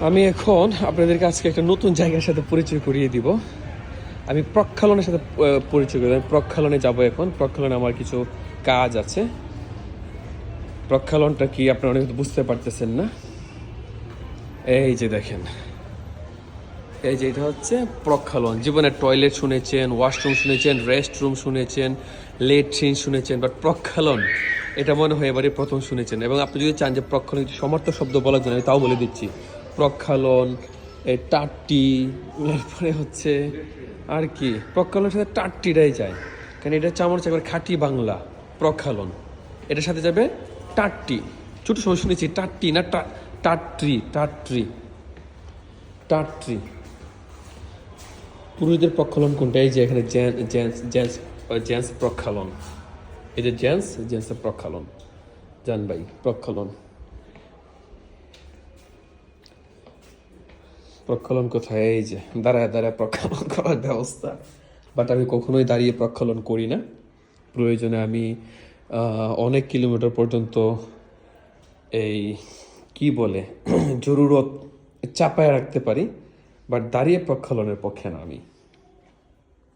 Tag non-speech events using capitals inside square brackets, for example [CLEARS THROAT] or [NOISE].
আমি এখন আপনাদেরকে আজকে একটা নতুন জায়গার সাথে পরিচয় করিয়ে দিব। আমি প্রক্ষালনের সাথে পরিচয় করি। আমি প্রক্ষালনে যাব এখন। প্রক্ষালনে আমার কিছু কাজ আছে। প্রক্ষালনটা কি আপনারা অনেক বুঝতে পারতেছেন না? এই যে দেখেন। এই যে এটা হচ্ছে প্রক্ষালন। জীবনে টয়লেট শুনেছেন, ওয়াশরুম শুনেছেন রেস্ট রুম শুনেছেন লেট্রিন শুনেছেন বাট প্রক্ষালন, এটা মনে হয় এবারে প্রথম শুনেছেন। এবং আপনি যদি চান যে প্রক্ষালন সমর্থ শব্দ বলার জন্য, আমি তাও বলে দিচ্ছি। প্রক্ষালন এই টাট্টি এরপরে হচ্ছে আর কি? প্রক্ষালনের সাথে টাট্টিটাই যায়। কারণ এটা হচ্ছে একবার খাঁটি বাংলা, প্রক্ষালন। এটার সাথে যাবে টাট্টি। ছোট সময় শুনেছি, টাট্টি না টাট্রি টাট্রি টাট্রি। পুরুষদের প্রক্ষালন কোনটা? এই যে এখানে জেন্টস জেন্টস জেন্টস প্রক্ষালন। এই যে জেন্টস জেন্টসের প্রক্ষালন। জান ভাই, প্রক্ষালন। প্রক্ষালন কোথায়? এই যে, দাঁড়ায় দাঁড়ায় প্রক্ষালন [LAUGHS] করার ব্যবস্থা। বাট আমি কখনোই দাঁড়িয়ে প্রক্ষালন করি না। প্রয়োজনে আমি অনেক কিলোমিটার পর্যন্ত এই, কি বলে, [CLEARS THROAT] জরুরত চাপায় রাখতে পারি। বাট দাঁড়িয়ে প্রক্ষালনের পক্ষে না আমি।